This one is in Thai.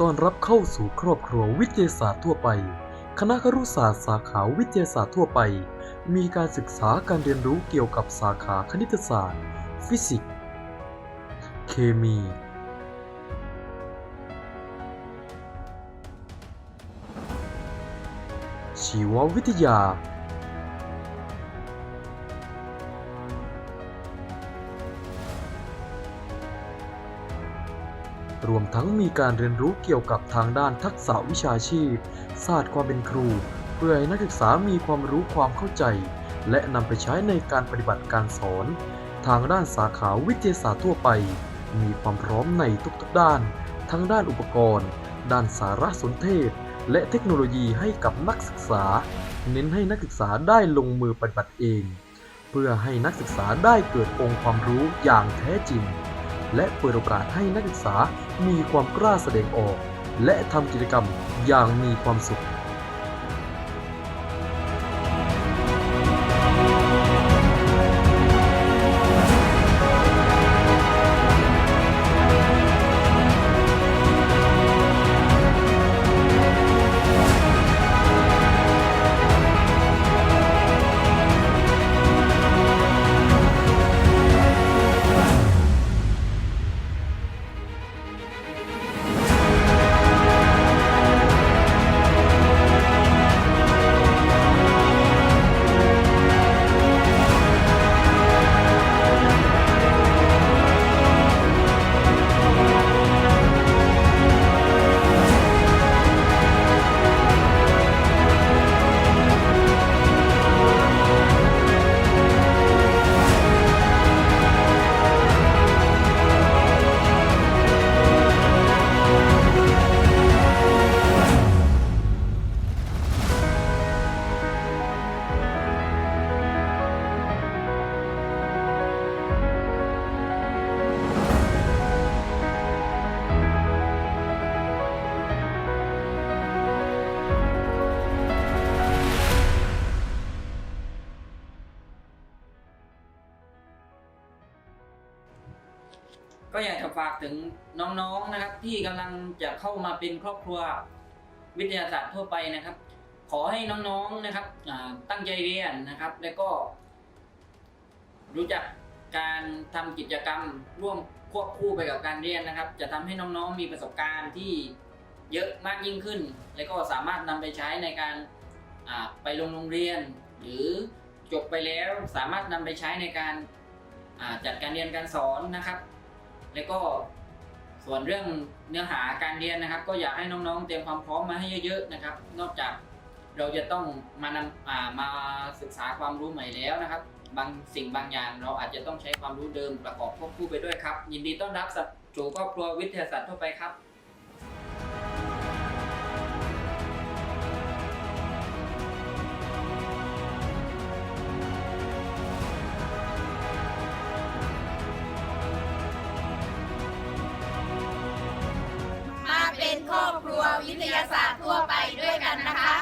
ต้อนรับเข้าสู่ครอบครัววิทยาศาสตร์ทั่วไป คณะครุศาสตร์สาขาวิทยาศาสตร์ทั่วไป มีการศึกษาการเรียนรู้เกี่ยวกับสาขาคณิตศาสตร์ ฟิสิกส์ เคมี ชีววิทยา รวมทั้งมีการเรียนรู้เกี่ยวกับทางด้านทักษะวิชาชีพ ศาสตร์ความเป็นครู เพื่อให้นักศึกษามีความรู้ความเข้าใจ และนำไปใช้ในการปฏิบัติการสอน ทางด้านสาขาวิทยาศาสตร์ทั่วไป มีความพร้อมในทุกๆด้าน ทั้งด้านอุปกรณ์ ด้านสารสนเทศ และเทคโนโลยีให้กับนักศึกษา เน้นให้นักศึกษาได้ลงมือปฏิบัติเอง เพื่อให้นักศึกษาได้เกิดองค์ความรู้อย่างแท้จริงและเปิดโอกาสให้นักศึกษา มีความกล้าแสดงออก และทำกิจกรรมอย่างมีความสุข ก็อยากจะฝากถึงน้องๆนะครับ ที่กำลังจะเข้ามาเป็นครอบครัววิทยาศาสตร์ทั่วไปนะครับ ขอให้น้องๆนะครับตั้งใจเรียนนะครับ แล้วก็ รู้จักการทำกิจกรรมร่วมควบคู่ไปกับการเรียนนะครับ จะทำให้น้องๆมีประสบการณ์ที่เยอะมากยิ่งขึ้น แล้วก็สามารถนำไปใช้ในการไปลงโรงเรียน หรือจบไปแล้วสามารถนำไปใช้ในการจัดการเรียนการสอนนะครับ แล้วก็ส่วนเรื่องเนื้อหาการเรียนนะครับ ก็อยากให้น้องๆ เตรียมความพร้อมมาให้เยอะๆนะครับ นอกจากเราจะต้องมานำอ่ามาศึกษาความรู้ใหม่แล้วนะครับ บางสิ่งบางอย่างเราอาจจะต้องใช้ความรู้เดิมประกอบควบคู่ไปด้วยครับ ยินดีต้อนรับสู่ครอบครัววิทยาศาสตร์ทั่วไปครับ ครอบครัววิทยาศาสตร์ทั่วไปด้วยกันนะคะ